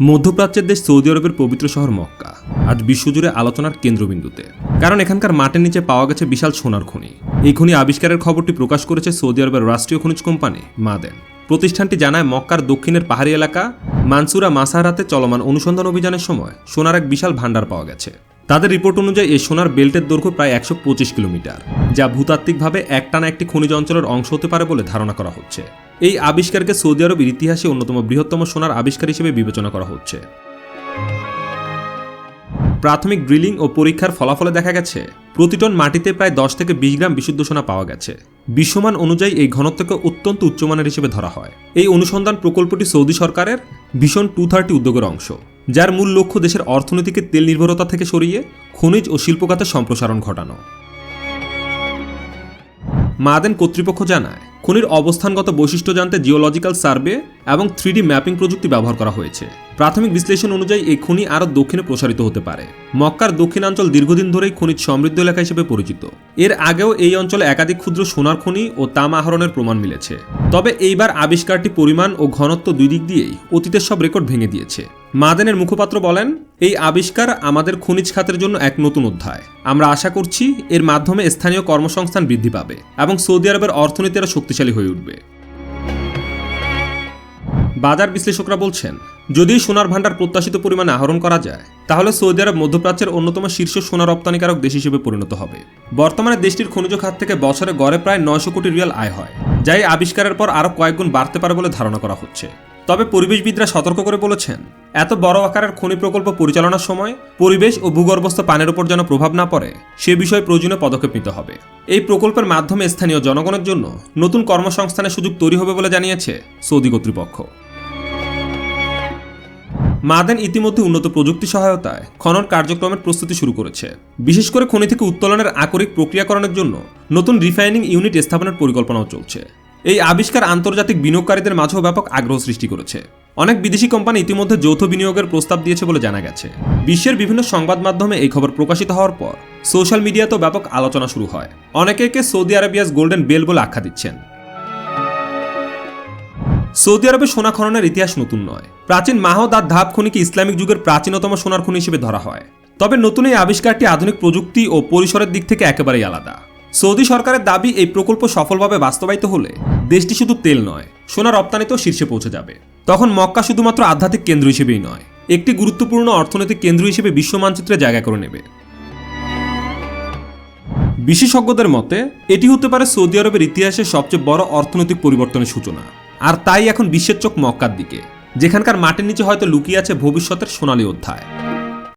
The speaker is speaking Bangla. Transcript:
মধ্যপ্রাচ্যের দেশ সৌদি আরবের পবিত্র শহর মক্কা। আজ বিশ্বজুড়ে আলোচনার কেন্দ্রবিন্দুতে। কারণ এখানকার মাটির নিচে পাওয়া গেছে বিশাল সোনার খনি। এই খনি আবিষ্কারের খবরটি প্রকাশ করেছে সৌদি আরবের রাষ্ট্রীয় খনিজ কোম্পানি, মাদেন। প্রতিষ্ঠানটি জানায়, মক্কার দক্ষিণের পাহাড়ি এলাকা মানসুরা মাসাহারাতে চলমান অনুসন্ধান অভিযানের সময় সোনার এক বিশাল ভাণ্ডার পাওয়া গেছে। তাদের রিপোর্ট অনুযায়ী, এই সোনার বেল্টের দৈর্ঘ্য প্রায় একশো পঁচিশ কিলোমিটার, যা ভূতাত্ত্বিকভাবে একটানা একটি খনিজ অঞ্চলের অংশ হতে পারে বলে ধারণা করা হচ্ছে। এই আবিষ্কারকে সৌদি আরবের ইতিহাসে অন্যতম বৃহত্তম সোনার আবিষ্কার হিসেবে বিবেচনা করা হচ্ছে। প্রাথমিক ড্রিলিং ও পরীক্ষার ফলাফলে দেখা গেছে, প্রতি টন মাটিতে প্রায় দশ থেকে বিশ গ্রাম বিশুদ্ধ সোনা পাওয়া গেছে। বিশ্বমান অনুযায়ী এই ঘনত্বকে অত্যন্ত উচ্চমানের হিসেবে ধরা হয়। এই অনুসন্ধান প্রকল্পটি সৌদি সরকারের ভীষণ টু থার্টি উদ্যোগের অংশ, যার মূল লক্ষ্য দেশের অর্থনীতিকে তেল নির্ভরতা থেকে সরিয়ে খনিজ ও শিল্প খাতে সম্প্রসারণ ঘটানো। মাদেন কর্তৃপক্ষ জানায় খনির অবস্থানগত বৈশিষ্ট্য জানতে জিওলজিক্যাল সার্ভে এবং থ্রিডি ম্যাপিং প্রযুক্তি ব্যবহার করা হয়েছে। প্রাথমিক বিশ্লেষণ অনুযায়ী এই খনি আরও দক্ষিণে প্রসারিত হতে পারে। মক্কার দক্ষিণাঞ্চল দীর্ঘদিন ধরেই খনিজ সমৃদ্ধ এলাকা হিসেবে পরিচিত। এর আগেও এই অঞ্চলে একাধিক ক্ষুদ্র সোনার খনি ও তাম আহরণের প্রমাণ মিলেছে। তবে এইবার আবিষ্কারটি পরিমাণ ও ঘনত্ব দুই দিক দিয়েই অতীতের সব রেকর্ড ভেঙে দিয়েছে। মাদেনের মুখপাত্র বলেন, এই আবিষ্কার আমাদের খনিজ খাতের জন্য এক নতুন অধ্যায়। আমরা আশা করছি এর মাধ্যমে স্থানীয় কর্মসংস্থান বৃদ্ধি পাবে এবং সৌদি আরবের অর্থনীতি আরও শক্তিশালী হয়ে উঠবে। বাজার বিশ্লেষকরা বলছেন, যদি সোনার ভান্ডার প্রত্যাশিত পরিমাণে আহরণ করা যায়, তাহলে সৌদি আরব মধ্যপ্রাচ্যের অন্যতম শীর্ষ সোনা রপ্তানিকারক দেশ হিসেবে পরিণত হবে। বর্তমানে দেশটির খনিজ খাত থেকে বছরে গড়ে প্রায় নয়শো কোটি রিয়াল আয় হয়, যা এই আবিষ্কারের পর আরও কয়েকগুণ বাড়তে পারে বলে ধারণা করা হচ্ছে। তবে পরিবেশবিদরা সতর্ক করে বলেছেন, এত বড় আকারের খনি প্রকল্প পরিচালনার সময় পরিবেশ ও ভূগর্ভস্থ পানের উপর যেন প্রভাব না পড়ে, সে বিষয়ে প্রয়োজনীয় পদক্ষেপ নিতে হবে। এই প্রকল্পের মাধ্যমে স্থানীয় জনগণের জন্য নতুন কর্মসংস্থানের সুযোগ তৈরি হবে বলে জানিয়েছে সৌদি কর্তৃপক্ষ। মাদেন ইতিমধ্যে উন্নত প্রযুক্তি সহায়তায় খনন কার্যক্রমের প্রস্তুতি শুরু করেছে। বিশেষ করে খনি থেকে উত্তোলনের আকরিক প্রক্রিয়াকরণের জন্য নতুন রিফাইনিং ইউনিট স্থাপনের পরিকল্পনাও চলছে। এই আবিষ্কার আন্তর্জাতিক বিনিয়োগকারীদের মাঝেও ব্যাপক আগ্রহ সৃষ্টি করেছে। অনেক বিদেশি কোম্পানি ইতিমধ্যে যৌথ বিনিয়োগের প্রস্তাব দিয়েছে বলে জানা গেছে। বিশ্বের বিভিন্ন সংবাদ মাধ্যমে এই খবর প্রকাশিত হওয়ার পর সোশ্যাল মিডিয়াতেও ব্যাপক আলোচনা শুরু হয়। অনেকে একে সৌদি আরবিয়াস গোল্ডেন বেল বলে আখ্যা দিচ্ছেন। সৌদি আরবে সোনা খননের ইতিহাস নতুন নয়। প্রাচীন মাহদ আর ধাপ খনিকে ইসলামিক যুগের প্রাচীনতম সোনার খনি হিসেবে ধরা হয়। তবে নতুন এই আবিষ্কারটি আধুনিক প্রযুক্তি ও পরিসরের দিক থেকে একেবারেই আলাদা। সৌদি সরকারের দাবি, এই প্রকল্প সফলভাবে বাস্তবায়িত হলে দেশটি শুধু তেল নয়, সোনা রপ্তানিতেও শীর্ষে পৌঁছে যাবে। তখন মক্কা শুধুমাত্র আধ্যাত্মিক কেন্দ্র হিসেবেই নয়, একটি গুরুত্বপূর্ণ অর্থনৈতিক কেন্দ্র হিসেবে বিশ্ব মানচিত্রে জায়গা করে নেবে। বিশেষজ্ঞদের মতে, এটি হতে পারে সৌদি আরবের ইতিহাসের সবচেয়ে বড় অর্থনৈতিক পরিবর্তনের সূচনা। আর তাই এখন বিশ্বের চোখ মক্কার দিকে। যেখানকার মাটির নিচে হয়তো লুকিয়ে আছে ভবিষ্যতের সোনালী অধ্যায়।